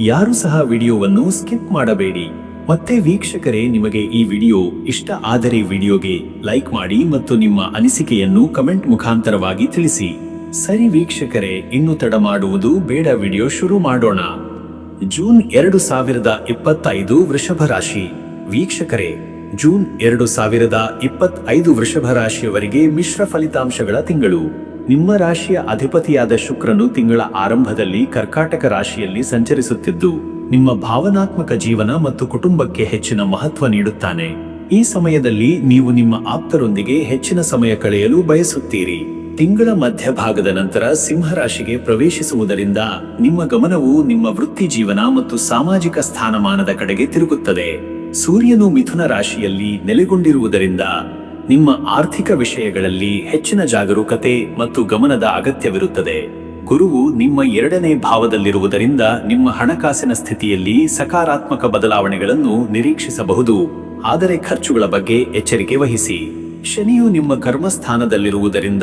ಯಾರು ಸಹ ವಿಡಿಯೋವನ್ನು ಸ್ಕಿಪ್ ಮಾಡಬೇಡಿ. ಮತ್ತೆ ವೀಕ್ಷಕರೇ, ನಿಮಗೆ ಈ ವಿಡಿಯೋ ಇಷ್ಟ ಆದರೆ ವಿಡಿಯೋಗೆ ಲೈಕ್ ಮಾಡಿ ಮತ್ತು ನಿಮ್ಮ ಅನಿಸಿಕೆಯನ್ನು ಕಮೆಂಟ್ ಮುಖಾಂತರವಾಗಿ ತಿಳಿಸಿ. ಸರಿ ವೀಕ್ಷಕರೇ, ಇನ್ನು ತಡ ಮಾಡುವುದು ಬೇಡ ವಿಡಿಯೋ ಶುರು ಮಾಡೋಣ. ಜೂನ್ ಎರಡು ಸಾವಿರದ ಇಪ್ಪತ್ತೈದು ವೃಷಭ ರಾಶಿ. ವೀಕ್ಷಕರೇ, ಜೂನ್ ಎರಡು ಸಾವಿರದ ಇಪ್ಪತ್ತೈದು ವೃಷಭ ರಾಶಿಯವರಿಗೆ ಮಿಶ್ರ ಫಲಿತಾಂಶಗಳ ತಿಂಗಳು. ನಿಮ್ಮ ರಾಶಿಯ ಅಧಿಪತಿಯಾದ ಶುಕ್ರನು ತಿಂಗಳ ಆರಂಭದಲ್ಲಿ ಕರ್ಕಾಟಕ ರಾಶಿಯಲ್ಲಿ ಸಂಚರಿಸುತ್ತಿದ್ದು, ನಿಮ್ಮ ಭಾವನಾತ್ಮಕ ಜೀವನ ಮತ್ತು ಕುಟುಂಬಕ್ಕೆ ಹೆಚ್ಚಿನ ಮಹತ್ವ ನೀಡುತ್ತಾನೆ. ಈ ಸಮಯದಲ್ಲಿ ನೀವು ನಿಮ್ಮ ಆಪ್ತರೊಂದಿಗೆ ಹೆಚ್ಚಿನ ಸಮಯ ಕಳೆಯಲು ಬಯಸುತ್ತೀರಿ. ತಿಂಗಳ ಮಧ್ಯಭಾಗದ ನಂತರ ಸಿಂಹರಾಶಿಗೆ ಪ್ರವೇಶಿಸುವುದರಿಂದ ನಿಮ್ಮ ಗಮನವು ನಿಮ್ಮ ವೃತ್ತಿ ಜೀವನ ಮತ್ತು ಸಾಮಾಜಿಕ ಸ್ಥಾನಮಾನದ ಕಡೆಗೆ ತಿರುಗುತ್ತದೆ. ಸೂರ್ಯನು ಮಿಥುನ ರಾಶಿಯಲ್ಲಿ ನೆಲೆಗೊಂಡಿರುವುದರಿಂದ ನಿಮ್ಮ ಆರ್ಥಿಕ ವಿಷಯಗಳಲ್ಲಿ ಹೆಚ್ಚಿನ ಜಾಗರೂಕತೆ ಮತ್ತು ಗಮನದ ಅಗತ್ಯವಿರುತ್ತದೆ. ಗುರುವು ನಿಮ್ಮ ಎರಡನೇ ಭಾವದಲ್ಲಿರುವುದರಿಂದ ನಿಮ್ಮ ಹಣಕಾಸಿನ ಸ್ಥಿತಿಯಲ್ಲಿ ಸಕಾರಾತ್ಮಕ ಬದಲಾವಣೆಗಳನ್ನು ನಿರೀಕ್ಷಿಸಬಹುದು. ಆದರೆ ಖರ್ಚುಗಳ ಬಗ್ಗೆ ಎಚ್ಚರಿಕೆ ವಹಿಸಿ. ಶನಿಯು ನಿಮ್ಮ ಕರ್ಮಸ್ಥಾನದಲ್ಲಿರುವುದರಿಂದ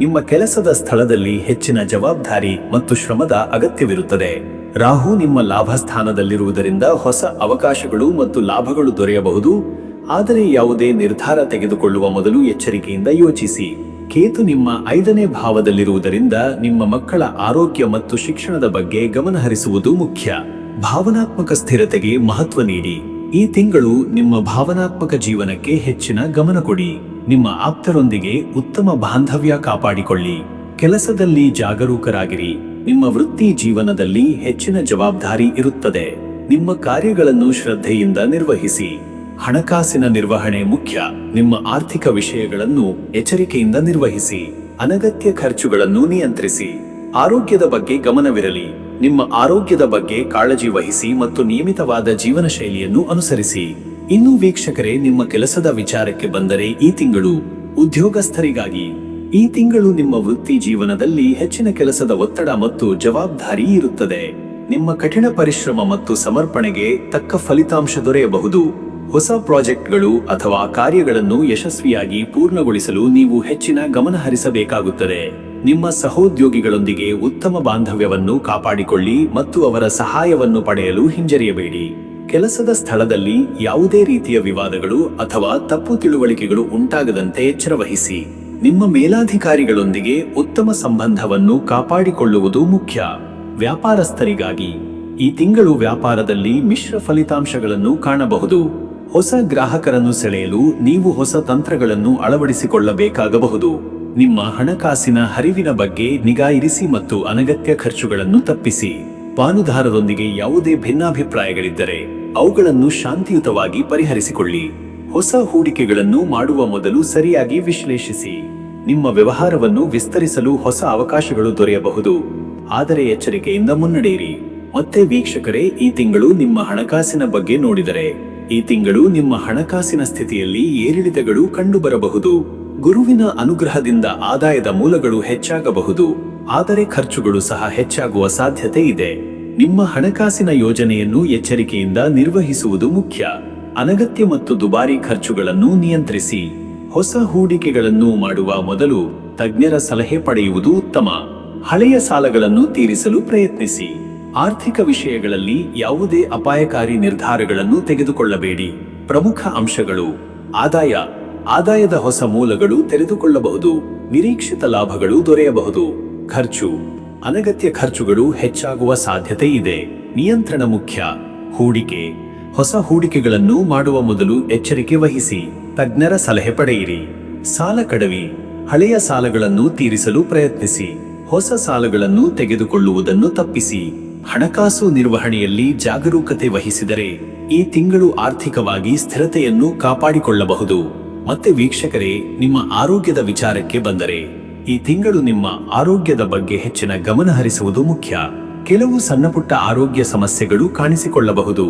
ನಿಮ್ಮ ಕೆಲಸದ ಸ್ಥಳದಲ್ಲಿ ಹೆಚ್ಚಿನ ಜವಾಬ್ದಾರಿ ಮತ್ತು ಶ್ರಮದ ಅಗತ್ಯವಿರುತ್ತದೆ. ರಾಹು ನಿಮ್ಮ ಲಾಭ ಸ್ಥಾನದಲ್ಲಿರುವುದರಿಂದ ಹೊಸ ಅವಕಾಶಗಳು ಮತ್ತು ಲಾಭಗಳು ದೊರೆಯಬಹುದು. ಆದರೆ ಯಾವುದೇ ನಿರ್ಧಾರ ತೆಗೆದುಕೊಳ್ಳುವ ಮೊದಲು ಎಚ್ಚರಿಕೆಯಿಂದ ಯೋಚಿಸಿ. ಕೇತು ನಿಮ್ಮ ಐದನೇ ಭಾವದಲ್ಲಿರುವುದರಿಂದ ನಿಮ್ಮ ಮಕ್ಕಳ ಆರೋಗ್ಯ ಮತ್ತು ಶಿಕ್ಷಣದ ಬಗ್ಗೆ ಗಮನಹರಿಸುವುದು ಮುಖ್ಯ. ಭಾವನಾತ್ಮಕ ಸ್ಥಿರತೆಗೆ ಮಹತ್ವ ನೀಡಿ. ಈ ತಿಂಗಳು ನಿಮ್ಮ ಭಾವನಾತ್ಮಕ ಜೀವನಕ್ಕೆ ಹೆಚ್ಚಿನ ಗಮನ ಕೊಡಿ. ನಿಮ್ಮ ಆಪ್ತರೊಂದಿಗೆ ಉತ್ತಮ ಬಾಂಧವ್ಯ ಕಾಪಾಡಿಕೊಳ್ಳಿ. ಕೆಲಸದಲ್ಲಿ ಜಾಗರೂಕರಾಗಿರಿ. ನಿಮ್ಮ ವೃತ್ತಿ ಜೀವನದಲ್ಲಿ ಹೆಚ್ಚಿನ ಜವಾಬ್ದಾರಿ ಇರುತ್ತದೆ. ನಿಮ್ಮ ಕಾರ್ಯಗಳನ್ನು ಶ್ರದ್ಧೆಯಿಂದ ನಿರ್ವಹಿಸಿ. ಹಣಕಾಸಿನ ನಿರ್ವಹಣೆ ಮುಖ್ಯ. ನಿಮ್ಮ ಆರ್ಥಿಕ ವಿಷಯಗಳನ್ನು ಎಚ್ಚರಿಕೆಯಿಂದ ನಿರ್ವಹಿಸಿ. ಅನಗತ್ಯ ಖರ್ಚುಗಳನ್ನು ನಿಯಂತ್ರಿಸಿ. ಆರೋಗ್ಯದ ಬಗ್ಗೆ ಗಮನವಿರಲಿ. ನಿಮ್ಮ ಆರೋಗ್ಯದ ಬಗ್ಗೆ ಕಾಳಜಿ ವಹಿಸಿ ಮತ್ತು ನಿಯಮಿತವಾದ ಜೀವನ ಶೈಲಿಯನ್ನು ಅನುಸರಿಸಿ. ಇನ್ನು ವೀಕ್ಷಕರೇ, ನಿಮ್ಮ ಕೆಲಸದ ವಿಚಾರಕ್ಕೆ ಬಂದರೆ ಈ ತಿಂಗಳು ಉದ್ಯೋಗಸ್ಥರಿಗಾಗಿ. ಈ ತಿಂಗಳು ನಿಮ್ಮ ವೃತ್ತಿ ಜೀವನದಲ್ಲಿ ಹೆಚ್ಚಿನ ಕೆಲಸದ ಒತ್ತಡ ಮತ್ತು ಜವಾಬ್ದಾರಿ ಇರುತ್ತದೆ. ನಿಮ್ಮ ಕಠಿಣ ಪರಿಶ್ರಮ ಮತ್ತು ಸಮರ್ಪಣೆಗೆ ತಕ್ಕ ಫಲಿತಾಂಶ ದೊರೆಯಬಹುದು. ಹೊಸ ಪ್ರಾಜೆಕ್ಟ್ಗಳು ಅಥವಾ ಕಾರ್ಯಗಳನ್ನು ಯಶಸ್ವಿಯಾಗಿ ಪೂರ್ಣಗೊಳಿಸಲು ನೀವು ಹೆಚ್ಚಿನ ಗಮನ ಹರಿಸಬೇಕಾಗುತ್ತದೆ. ನಿಮ್ಮ ಸಹೋದ್ಯೋಗಿಗಳೊಂದಿಗೆ ಉತ್ತಮ ಬಾಂಧವ್ಯವನ್ನು ಕಾಪಾಡಿಕೊಳ್ಳಿ ಮತ್ತು ಅವರ ಸಹಾಯವನ್ನು ಪಡೆಯಲು ಹಿಂಜರಿಯಬೇಡಿ. ಕೆಲಸದ ಸ್ಥಳದಲ್ಲಿ ಯಾವುದೇ ರೀತಿಯ ವಿವಾದಗಳು ಅಥವಾ ತಪ್ಪು ತಿಳುವಳಿಕೆಗಳು ಉಂಟಾಗದಂತೆ ಎಚ್ಚರವಹಿಸಿ. ನಿಮ್ಮ ಮೇಲಾಧಿಕಾರಿಗಳೊಂದಿಗೆ ಉತ್ತಮ ಸಂಬಂಧವನ್ನು ಕಾಪಾಡಿಕೊಳ್ಳುವುದು ಮುಖ್ಯ. ವ್ಯಾಪಾರಸ್ಥರಿಗಾಗಿ ಈ ತಿಂಗಳು ವ್ಯಾಪಾರದಲ್ಲಿ ಮಿಶ್ರ ಫಲಿತಾಂಶಗಳನ್ನು ಕಾಣಬಹುದು. ಹೊಸ ಗ್ರಾಹಕರನ್ನು ಸೆಳೆಯಲು ನೀವು ಹೊಸ ತಂತ್ರಗಳನ್ನು ಅಳವಡಿಸಿಕೊಳ್ಳಬೇಕಾಗಬಹುದು. ನಿಮ್ಮ ಹಣಕಾಸಿನ ಹರಿವಿನ ಬಗ್ಗೆ ನಿಗಾ ಇರಿಸಿ ಮತ್ತು ಅನಗತ್ಯ ಖರ್ಚುಗಳನ್ನು ತಪ್ಪಿಸಿ. ಪಾಲುದಾರರೊಂದಿಗೆ ಯಾವುದೇ ಭಿನ್ನಾಭಿಪ್ರಾಯಗಳಿದ್ದರೆ, ಅವುಗಳನ್ನು ಶಾಂತಿಯುತವಾಗಿ ಪರಿಹರಿಸಿಕೊಳ್ಳಿ. ಹೊಸ ಹೂಡಿಕೆಗಳನ್ನು ಮಾಡುವ ಮೊದಲು ಸರಿಯಾಗಿ ವಿಶ್ಲೇಷಿಸಿ. ನಿಮ್ಮ ವ್ಯವಹಾರವನ್ನು ವಿಸ್ತರಿಸಲು ಹೊಸ ಅವಕಾಶಗಳು ದೊರೆಯಬಹುದು. ಆದರೆ ಎಚ್ಚರಿಕೆಯಿಂದ ಮುನ್ನಡೆಯಿರಿ. ಮತ್ತೆ ವೀಕ್ಷಕರೇ, ಈ ತಿಂಗಳು ನಿಮ್ಮ ಹಣಕಾಸಿನ ಬಗ್ಗೆ ನೋಡಿದರೆ. ಈ ತಿಂಗಳು ನಿಮ್ಮ ಹಣಕಾಸಿನ ಸ್ಥಿತಿಯಲ್ಲಿ ಏರಿಳಿತಗಳು ಕಂಡುಬರಬಹುದು. ಗುರುವಿನ ಅನುಗ್ರಹದಿಂದ ಆದಾಯದ ಮೂಲಗಳು ಹೆಚ್ಚಾಗಬಹುದು. ಆದರೆ ಖರ್ಚುಗಳು ಸಹ ಹೆಚ್ಚಾಗುವ ಸಾಧ್ಯತೆ ಇದೆ. ನಿಮ್ಮ ಹಣಕಾಸಿನ ಯೋಜನೆಯನ್ನು ಎಚ್ಚರಿಕೆಯಿಂದ ನಿರ್ವಹಿಸುವುದು ಮುಖ್ಯ. ಅನಗತ್ಯ ಮತ್ತು ದುಬಾರಿ ಖರ್ಚುಗಳನ್ನು ನಿಯಂತ್ರಿಸಿ. ಹೊಸ ಹೂಡಿಕೆಗಳನ್ನು ಮಾಡುವ ಮೊದಲು ತಜ್ಞರ ಸಲಹೆ ಪಡೆಯುವುದು ಉತ್ತಮ. ಹಳೆಯ ಸಾಲಗಳನ್ನು ತೀರಿಸಲು ಪ್ರಯತ್ನಿಸಿ. ಆರ್ಥಿಕ ವಿಷಯಗಳಲ್ಲಿ ಯಾವುದೇ ಅಪಾಯಕಾರಿ ನಿರ್ಧಾರಗಳನ್ನು ತೆಗೆದುಕೊಳ್ಳಬೇಡಿ. ಪ್ರಮುಖ ಅಂಶಗಳು. ಆದಾಯ. ಆದಾಯದ ಹೊಸ ಮೂಲಗಳು ತೆರೆದುಕೊಳ್ಳಬಹುದು. ನಿರೀಕ್ಷಿತ ಲಾಭಗಳು ದೊರೆಯಬಹುದು. ಖರ್ಚು. ಅನಗತ್ಯ ಖರ್ಚುಗಳು ಹೆಚ್ಚಾಗುವ ಸಾಧ್ಯತೆ ಇದೆ. ನಿಯಂತ್ರಣ ಮುಖ್ಯ. ಹೂಡಿಕೆ. ಹೊಸ ಹೂಡಿಕೆಗಳನ್ನು ಮಾಡುವ ಮೊದಲು ಎಚ್ಚರಿಕೆ ವಹಿಸಿ. ತಜ್ಞರ ಸಲಹೆ ಪಡೆಯಿರಿ. ಸಾಲ ಕಡವಿ ಹಳೆಯ ಸಾಲಗಳನ್ನು ತೀರಿಸಲು ಪ್ರಯತ್ನಿಸಿ. ಹೊಸ ಸಾಲಗಳನ್ನು ತೆಗೆದುಕೊಳ್ಳುವುದನ್ನು ತಪ್ಪಿಸಿ. ಹಣಕಾಸು ನಿರ್ವಹಣೆಯಲ್ಲಿ ಜಾಗರೂಕತೆ ವಹಿಸಿದರೆ ಈ ತಿಂಗಳು ಆರ್ಥಿಕವಾಗಿ ಸ್ಥಿರತೆಯನ್ನು ಕಾಪಾಡಿಕೊಳ್ಳಬಹುದು. ಮತ್ತೆ ವೀಕ್ಷಕರೇ, ನಿಮ್ಮ ಆರೋಗ್ಯದ ವಿಚಾರಕ್ಕೆ ಬಂದರೆ, ಈ ತಿಂಗಳು ನಿಮ್ಮ ಆರೋಗ್ಯದ ಬಗ್ಗೆ ಹೆಚ್ಚಿನ ಗಮನ ಹರಿಸುವುದು ಮುಖ್ಯ. ಕೆಲವು ಸಣ್ಣಪುಟ್ಟ ಆರೋಗ್ಯ ಸಮಸ್ಯೆಗಳು ಕಾಣಿಸಿಕೊಳ್ಳಬಹುದು.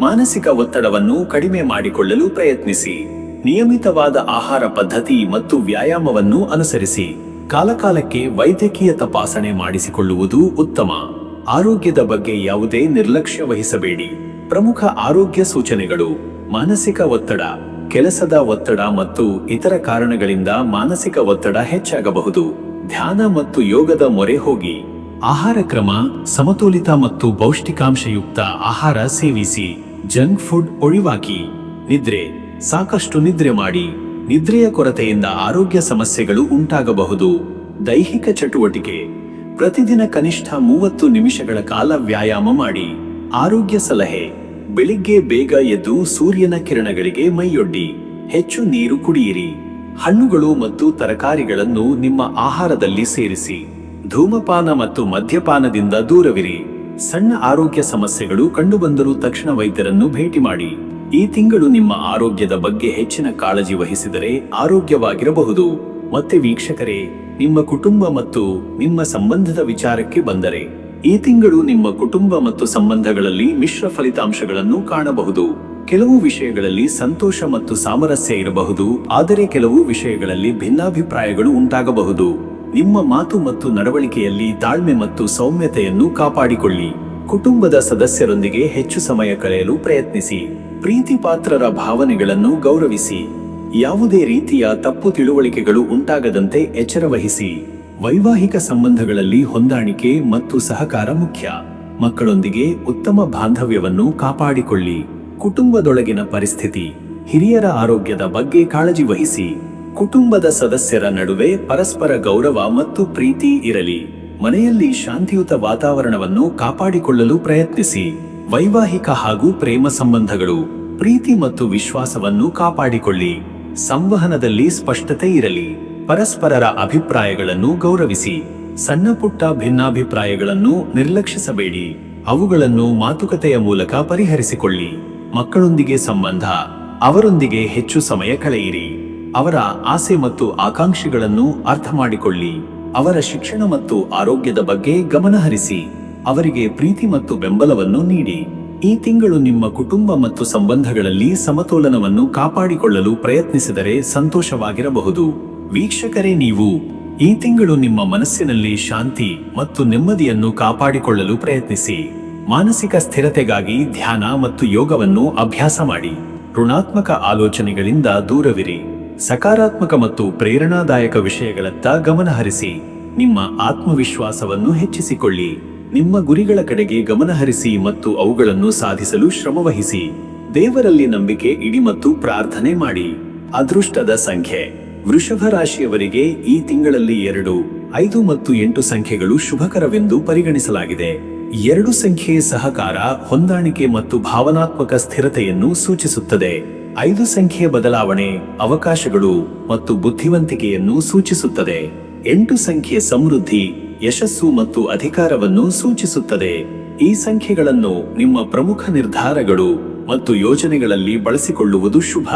ಮಾನಸಿಕ ಒತ್ತಡವನ್ನು ಕಡಿಮೆ ಮಾಡಿಕೊಳ್ಳಲು ಪ್ರಯತ್ನಿಸಿ. ನಿಯಮಿತವಾದ ಆಹಾರ ಪದ್ಧತಿ ಮತ್ತು ವ್ಯಾಯಾಮವನ್ನು ಅನುಸರಿಸಿ. ಕಾಲಕಾಲಕ್ಕೆ ವೈದ್ಯಕೀಯ ತಪಾಸಣೆ ಮಾಡಿಸಿಕೊಳ್ಳುವುದು ಉತ್ತಮ. ಆರೋಗ್ಯದ ಬಗ್ಗೆ ಯಾವುದೇ ನಿರ್ಲಕ್ಷ್ಯ ವಹಿಸಬೇಡಿ. ಪ್ರಮುಖ ಆರೋಗ್ಯ ಸೂಚನೆಗಳು, ಮಾನಸಿಕ ಒತ್ತಡ, ಕೆಲಸದ ಒತ್ತಡ ಮತ್ತು ಇತರ ಕಾರಣಗಳಿಂದ ಮಾನಸಿಕ ಒತ್ತಡ ಹೆಚ್ಚಾಗಬಹುದು. ಧ್ಯಾನ ಮತ್ತು ಯೋಗದ ಮೊರೆ ಹೋಗಿ. ಆಹಾರ ಕ್ರಮ, ಸಮತೋಲಿತ ಮತ್ತು ಪೌಷ್ಟಿಕಾಂಶಯುಕ್ತ ಆಹಾರ ಸೇವಿಸಿ. ಜಂಕ್ ಫುಡ್ ಒಳಿವಾಕಿ. ನಿದ್ರೆ, ಸಾಕಷ್ಟು ನಿದ್ರೆ ಮಾಡಿ. ನಿದ್ರೆಯ ಕೊರತೆಯಿಂದ ಆರೋಗ್ಯ ಸಮಸ್ಯೆಗಳು ಉಂಟಾಗಬಹುದು. ದೈಹಿಕ ಚಟುವಟಿಕೆ. ಪ್ರತಿದಿನ ಕನಿಷ್ಠ ಮೂವತ್ತು ನಿಮಿಷಗಳ ಕಾಲ ವ್ಯಾಯಾಮ ಮಾಡಿ. ಆರೋಗ್ಯ ಸಲಹೆ. ಬೆಳಿಗ್ಗೆ ಬೇಗ ಎದ್ದು ಸೂರ್ಯನ ಕಿರಣಗಳಿಗೆ ಮೈಯೊಡ್ಡಿ. ಹೆಚ್ಚು ನೀರು ಕುಡಿಯಿರಿ. ಹಣ್ಣುಗಳು ಮತ್ತು ತರಕಾರಿಗಳನ್ನು ನಿಮ್ಮ ಆಹಾರದಲ್ಲಿ ಸೇರಿಸಿ. ಧೂಮಪಾನ ಮತ್ತು ಮದ್ಯಪಾನದಿಂದ ದೂರವಿರಿ. ಸಣ್ಣ ಆರೋಗ್ಯ ಸಮಸ್ಯೆಗಳು ಕಂಡುಬಂದರೂ ತಕ್ಷಣ ವೈದ್ಯರನ್ನು ಭೇಟಿ ಮಾಡಿ. ಈ ತಿಂಗಳು ನಿಮ್ಮ ಆರೋಗ್ಯದ ಬಗ್ಗೆ ಹೆಚ್ಚಿನ ಕಾಳಜಿ ವಹಿಸಿದರೆ ಆರೋಗ್ಯವಾಗಿರಬಹುದು. ಮತ್ತೆ ವೀಕ್ಷಕರೇ ನಿಮ್ಮ ಕುಟುಂಬ ಮತ್ತು ನಿಮ್ಮ ಸಂಬಂಧದ ವಿಚಾರಕ್ಕೆ ಬಂದರೆ, ಈ ತಿಂಗಳು ನಿಮ್ಮ ಕುಟುಂಬ ಮತ್ತು ಸಂಬಂಧಗಳಲ್ಲಿ ಮಿಶ್ರ ಫಲಿತಾಂಶಗಳನ್ನು ಕಾಣಬಹುದು. ಕೆಲವು ವಿಷಯಗಳಲ್ಲಿ ಸಂತೋಷ ಮತ್ತು ಸಾಮರಸ್ಯ ಇರಬಹುದು, ಆದರೆ ಕೆಲವು ವಿಷಯಗಳಲ್ಲಿ ಭಿನ್ನಾಭಿಪ್ರಾಯಗಳು ಉಂಟಾಗಬಹುದು. ನಿಮ್ಮ ಮಾತು ಮತ್ತು ನಡವಳಿಕೆಯಲ್ಲಿ ತಾಳ್ಮೆ ಮತ್ತು ಸೌಮ್ಯತೆಯನ್ನು ಕಾಪಾಡಿಕೊಳ್ಳಿ. ಕುಟುಂಬದ ಸದಸ್ಯರೊಂದಿಗೆ ಹೆಚ್ಚು ಸಮಯ ಕಳೆಯಲು ಪ್ರಯತ್ನಿಸಿ. ಪ್ರೀತಿ ಪಾತ್ರರ ಭಾವನೆಗಳನ್ನು ಗೌರವಿಸಿ. ಯಾವುದೇ ರೀತಿಯ ತಪ್ಪು ತಿಳುವಳಿಕೆಗಳು ಉಂಟಾಗದಂತೆ ಎಚ್ಚರವಹಿಸಿ. ವೈವಾಹಿಕ ಸಂಬಂಧಗಳಲ್ಲಿ ಹೊಂದಾಣಿಕೆ ಮತ್ತು ಸಹಕಾರ ಮುಖ್ಯ. ಮಕ್ಕಳೊಂದಿಗೆ ಉತ್ತಮ ಬಾಂಧವ್ಯವನ್ನು ಕಾಪಾಡಿಕೊಳ್ಳಿ. ಕುಟುಂಬದೊಳಗಿನ ಪರಿಸ್ಥಿತಿ, ಹಿರಿಯರ ಆರೋಗ್ಯದ ಬಗ್ಗೆ ಕಾಳಜಿ ವಹಿಸಿ. ಕುಟುಂಬದ ಸದಸ್ಯರ ನಡುವೆ ಪರಸ್ಪರ ಗೌರವ ಮತ್ತು ಪ್ರೀತಿ ಇರಲಿ. ಮನೆಯಲ್ಲಿ ಶಾಂತಿಯುತ ವಾತಾವರಣವನ್ನು ಕಾಪಾಡಿಕೊಳ್ಳಲು ಪ್ರಯತ್ನಿಸಿ. ವೈವಾಹಿಕ ಹಾಗೂ ಪ್ರೇಮ ಸಂಬಂಧಗಳು, ಪ್ರೀತಿ ಮತ್ತು ವಿಶ್ವಾಸವನ್ನು ಕಾಪಾಡಿಕೊಳ್ಳಿ. ಸಂವಹನದಲ್ಲಿ ಸ್ಪಷ್ಟತೆ ಇರಲಿ. ಪರಸ್ಪರರ ಅಭಿಪ್ರಾಯಗಳನ್ನು ಗೌರವಿಸಿ. ಸಣ್ಣ ಪುಟ್ಟ ಭಿನ್ನಾಭಿಪ್ರಾಯಗಳನ್ನು ನಿರ್ಲಕ್ಷಿಸಬೇಡಿ. ಅವುಗಳನ್ನು ಮಾತುಕತೆಯ ಮೂಲಕ ಪರಿಹರಿಸಿಕೊಳ್ಳಿ. ಮಕ್ಕಳೊಂದಿಗೆ ಸಂಬಂಧ, ಅವರೊಂದಿಗೆ ಹೆಚ್ಚು ಸಮಯ ಕಳೆಯಿರಿ. ಅವರ ಆಸೆ ಮತ್ತು ಆಕಾಂಕ್ಷೆಗಳನ್ನು ಅರ್ಥ ಮಾಡಿಕೊಳ್ಳಿ. ಅವರ ಶಿಕ್ಷಣ ಮತ್ತು ಆರೋಗ್ಯದ ಬಗ್ಗೆ ಗಮನಹರಿಸಿ. ಅವರಿಗೆ ಪ್ರೀತಿ ಮತ್ತು ಬೆಂಬಲವನ್ನು ನೀಡಿ. ಈ ತಿಂಗಳು ನಿಮ್ಮ ಕುಟುಂಬ ಮತ್ತು ಸಂಬಂಧಗಳಲ್ಲಿ ಸಮತೋಲನವನ್ನು ಕಾಪಾಡಿಕೊಳ್ಳಲು ಪ್ರಯತ್ನಿಸಿದರೆ ಸಂತೋಷವಾಗಿರಬಹುದು. ವೀಕ್ಷಕರೇ, ನೀವು ಈ ತಿಂಗಳು ನಿಮ್ಮ ಮನಸ್ಸಿನಲ್ಲಿ ಶಾಂತಿ ಮತ್ತು ನೆಮ್ಮದಿಯನ್ನು ಕಾಪಾಡಿಕೊಳ್ಳಲು ಪ್ರಯತ್ನಿಸಿ. ಮಾನಸಿಕ ಸ್ಥಿರತೆಗಾಗಿ ಧ್ಯಾನ ಮತ್ತು ಯೋಗವನ್ನು ಅಭ್ಯಾಸ ಮಾಡಿ. ಋಣಾತ್ಮಕ ಆಲೋಚನೆಗಳಿಂದ ದೂರವಿರಿ. ಸಕಾರಾತ್ಮಕ ಮತ್ತು ಪ್ರೇರಣಾದಾಯಕ ವಿಷಯಗಳತ್ತ ಗಮನಹರಿಸಿ. ನಿಮ್ಮ ಆತ್ಮವಿಶ್ವಾಸವನ್ನು ಹೆಚ್ಚಿಸಿಕೊಳ್ಳಿ. ನಿಮ್ಮ ಗುರಿಗಳ ಕಡೆಗೆ ಗಮನಹರಿಸಿ ಮತ್ತು ಅವುಗಳನ್ನು ಸಾಧಿಸಲು ಶ್ರಮವಹಿಸಿ. ದೇವರಲ್ಲಿ ನಂಬಿಕೆ ಇಡಿ ಮತ್ತು ಪ್ರಾರ್ಥನೆ ಮಾಡಿ. ಅದೃಷ್ಟದ ಸಂಖ್ಯೆ. ವೃಷಭ ರಾಶಿಯವರಿಗೆ ಈ ತಿಂಗಳಲ್ಲಿ ಎರಡು, ಐದು ಮತ್ತು ಎಂಟು ಸಂಖ್ಯೆಗಳು ಶುಭಕರವೆಂದು ಪರಿಗಣಿಸಲಾಗಿದೆ. ಎರಡು ಸಂಖ್ಯೆ ಸಹಕಾರ, ಹೊಂದಾಣಿಕೆ ಮತ್ತು ಭಾವನಾತ್ಮಕ ಸ್ಥಿರತೆಯನ್ನು ಸೂಚಿಸುತ್ತದೆ. ಐದು ಸಂಖ್ಯೆ ಬದಲಾವಣೆ, ಅವಕಾಶಗಳು ಮತ್ತು ಬುದ್ಧಿವಂತಿಕೆಯನ್ನು ಸೂಚಿಸುತ್ತದೆ. ಎಂಟು ಸಂಖ್ಯೆ ಸಮೃದ್ಧಿ ಯಶಸ್ಸು ಮತ್ತು ಅಧಿಕಾರವನ್ನು ಸೂಚಿಸುತ್ತದೆ. ಈ ಸಂಖ್ಯೆಗಳನ್ನು ನಿಮ್ಮ ಪ್ರಮುಖ ನಿರ್ಧಾರಗಳು ಮತ್ತು ಯೋಜನೆಗಳಲ್ಲಿ ಬಳಸಿಕೊಳ್ಳುವುದು ಶುಭ.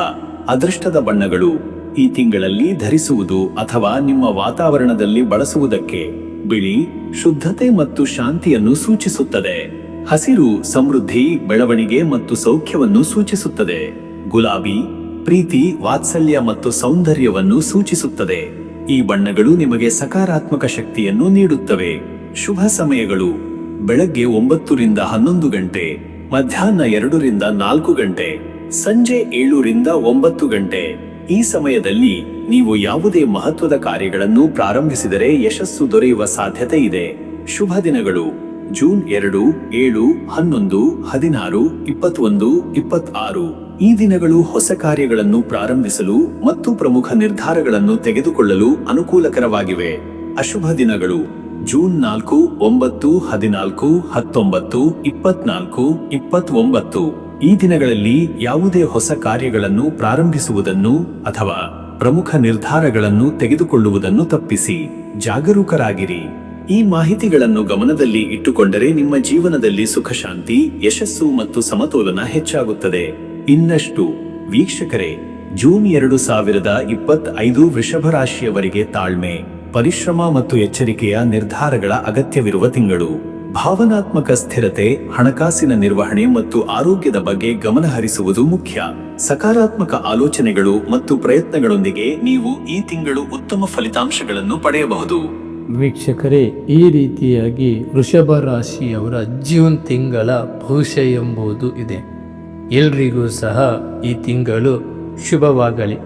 ಅದೃಷ್ಟದ ಬಣ್ಣಗಳು ಈ ತಿಂಗಳಲ್ಲಿ ಧರಿಸುವುದು ಅಥವಾ ನಿಮ್ಮ ವಾತಾವರಣದಲ್ಲಿ ಬಳಸುವುದಕ್ಕೆ ಬಿಳಿ, ಶುದ್ಧತೆ ಮತ್ತು ಶಾಂತಿಯನ್ನು ಸೂಚಿಸುತ್ತದೆ. ಹಸಿರು, ಸಮೃದ್ಧಿ, ಬೆಳವಣಿಗೆ ಮತ್ತು ಸೌಖ್ಯವನ್ನು ಸೂಚಿಸುತ್ತದೆ. ಗುಲಾಬಿ, ಪ್ರೀತಿ, ವಾತ್ಸಲ್ಯ ಮತ್ತು ಸೌಂದರ್ಯವನ್ನು ಸೂಚಿಸುತ್ತದೆ. ಈ ಬಣ್ಣಗಳು ನಿಮಗೆ ಸಕಾರಾತ್ಮಕ ಶಕ್ತಿಯನ್ನು ನೀಡುತ್ತವೆ. ಶುಭ ಸಮಯಗಳು. ಬೆಳಗ್ಗೆ ಒಂಬತ್ತರಿಂದ ಹನ್ನೊಂದು ಗಂಟೆ, ಮಧ್ಯಾಹ್ನ ಎರಡರಿಂದ ನಾಲ್ಕು ಗಂಟೆ, ಸಂಜೆ ಏಳರಿಂದ ಒಂಬತ್ತು ಗಂಟೆ. ಈ ಸಮಯದಲ್ಲಿ ನೀವು ಯಾವುದೇ ಮಹತ್ವದ ಕಾರ್ಯಗಳನ್ನು ಪ್ರಾರಂಭಿಸಿದರೆ ಯಶಸ್ಸು ದೊರೆಯುವ ಸಾಧ್ಯತೆ ಇದೆ. ಶುಭ ದಿನಗಳು. ಜೂನ್ ಎರಡು, ಏಳು, ಹನ್ನೊಂದು, ಹದಿನಾರು, ಇಪ್ಪತ್ತೊಂದು, ಇಪ್ಪತ್ತಾರು. ಈ ದಿನಗಳು ಹೊಸ ಕಾರ್ಯಗಳನ್ನು ಪ್ರಾರಂಭಿಸಲು ಮತ್ತು ಪ್ರಮುಖ ನಿರ್ಧಾರಗಳನ್ನು ತೆಗೆದುಕೊಳ್ಳಲು ಅನುಕೂಲಕರವಾಗಿವೆ. ಅಶುಭ ದಿನಗಳು. ಜೂನ್ ನಾಲ್ಕು, ಒಂಬತ್ತು, ಹದಿನಾಲ್ಕು, ಹತ್ತೊಂಬತ್ತು, ಇಪ್ಪತ್ನಾಲ್ಕು, ಇಪ್ಪತ್ತೊಂಬತ್ತು. ಈ ದಿನಗಳಲ್ಲಿ ಯಾವುದೇ ಹೊಸ ಕಾರ್ಯಗಳನ್ನು ಪ್ರಾರಂಭಿಸುವುದನ್ನು ಅಥವಾ ಪ್ರಮುಖ ನಿರ್ಧಾರಗಳನ್ನು ತೆಗೆದುಕೊಳ್ಳುವುದನ್ನು ತಪ್ಪಿಸಿ. ಜಾಗರೂಕರಾಗಿರಿ. ಈ ಮಾಹಿತಿಗಳನ್ನು ಗಮನದಲ್ಲಿ ಇಟ್ಟುಕೊಂಡರೆ ನಿಮ್ಮ ಜೀವನದಲ್ಲಿ ಸುಖಶಾಂತಿ, ಯಶಸ್ಸು ಮತ್ತು ಸಮತೋಲನ ಹೆಚ್ಚಾಗುತ್ತದೆ. ಇನ್ನಷ್ಟು ವೀಕ್ಷಕರೇ, ಜೂನ್ ಎರಡು ಸಾವಿರದ ಇಪ್ಪತ್ತೈದು ವೃಷಭ ರಾಶಿಯವರಿಗೆ ತಾಳ್ಮೆ, ಪರಿಶ್ರಮ ಮತ್ತು ಎಚ್ಚರಿಕೆಯ ನಿರ್ಧಾರಗಳ ಅಗತ್ಯವಿರುವ ತಿಂಗಳು. ಭಾವನಾತ್ಮಕ ಸ್ಥಿರತೆ, ಹಣಕಾಸಿನ ನಿರ್ವಹಣೆ ಮತ್ತು ಆರೋಗ್ಯದ ಬಗ್ಗೆ ಗಮನಹರಿಸುವುದು ಮುಖ್ಯ. ಸಕಾರಾತ್ಮಕ ಆಲೋಚನೆಗಳು ಮತ್ತು ಪ್ರಯತ್ನಗಳೊಂದಿಗೆ ನೀವು ಈ ತಿಂಗಳು ಉತ್ತಮ ಫಲಿತಾಂಶಗಳನ್ನು ಪಡೆಯಬಹುದು. ವೀಕ್ಷಕರೇ, ಈ ರೀತಿಯಾಗಿ ವೃಷಭ ರಾಶಿಯವರ ಜೂನ್ ತಿಂಗಳ ಭವಿಷ್ಯ ಎಂಬುದು ಇದೆ. ಎಲ್ರಿಗೂ ಸಹ ಈ ತಿಂಗಳು ಶುಭವಾಗಲಿ.